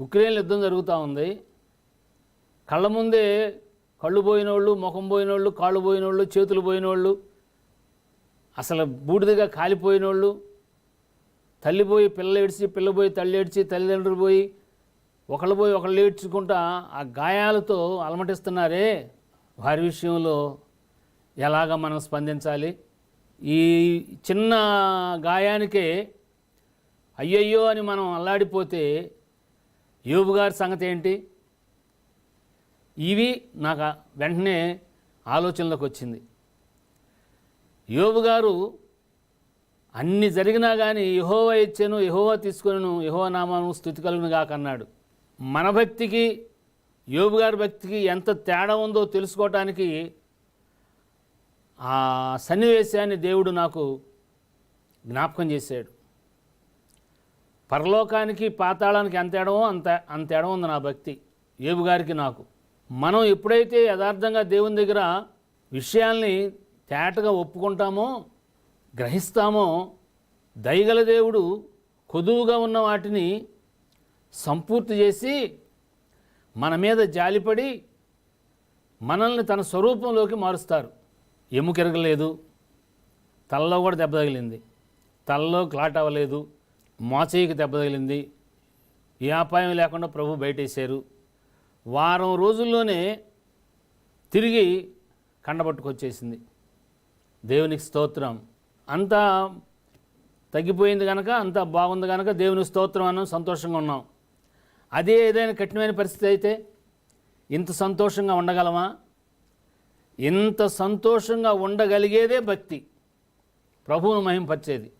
Ukraine యుద్ధం జరుగుతూ ఉంది. కళ్ళ ముందే కళ్ళు పోయినోళ్ళు ముఖం పోయినోళ్ళు కాళ్ళు పోయినోళ్ళు చేతులు పోయినోళ్ళు అసలు బూడిదగా కాలిపోయినోళ్ళు తల్లి పోయి పిల్ల ఏడ్చి పిల్ల పోయి తల్లి ఏడ్చి తల్లిదండ్రులు పోయి ఒకళ్ళు పోయి ఒకళ్ళు ఏడ్చుకుంటా ఆ గాయాలతో అలమటిస్తున్నారే. వారి విషయంలో ఎలాగ మనం స్పందించాలి? ఈ చిన్న గాయానికే అయ్యయ్యో అని మనం అల్లాడిపోతే యోబు గారి సంగతి ఏంటి? ఇవి నాకు వెంటనే ఆలోచనలోకి వచ్చింది. యోబు గారు అన్ని జరిగినా కానీ యహోవా ఇచ్చాను యహోవా తీసుకొను యహోవా నామాను స్థుతి కలుగును కాకన్నాడు మన భక్తికి యోబు గారి భక్తికి ఎంత తేడా ఉందో తెలుసుకోవటానికి ఆ సన్నివేశాన్ని దేవుడు నాకు జ్ఞాపకం చేశాడు. పరలోకానికి పాతాళానికి ఎంత ఎడమో అంత అంత ఎడం ఉంది నా భక్తి. ఏబు గారికి నాకు. మనం ఎప్పుడైతే యథార్థంగా దేవుని దగ్గర విషయాల్ని తేటగా ఒప్పుకుంటామో గ్రహిస్తామో దయగల దేవుడు కొదువుగా ఉన్న వాటిని సంపూర్తి చేసి మన మీద జాలిపడి మనల్ని తన స్వరూపంలోకి మారుస్తారు. ఎముకెరగలేదు తలలో కూడా దెబ్బ తగిలింది. తలలో క్లాట్ అవ్వలేదు. మోచేయికి దెబ్బ తగిలింది. ఏ అపాయం లేకుండా ప్రభు బయటేశారు. వారం రోజుల్లోనే తిరిగి కండబట్టుకొచ్చేసింది. దేవునికి స్తోత్రం. అంతా తగ్గిపోయింది కనుక అంతా బాగుంది కనుక దేవుని స్తోత్రం అన్నాం సంతోషంగా ఉన్నాం. అదే ఏదైనా కఠినమైన పరిస్థితి అయితే ఇంత సంతోషంగా ఉండగలమా? ఇంత సంతోషంగా ఉండగలిగేదే భక్తి. ప్రభువును మహింపరిచేది.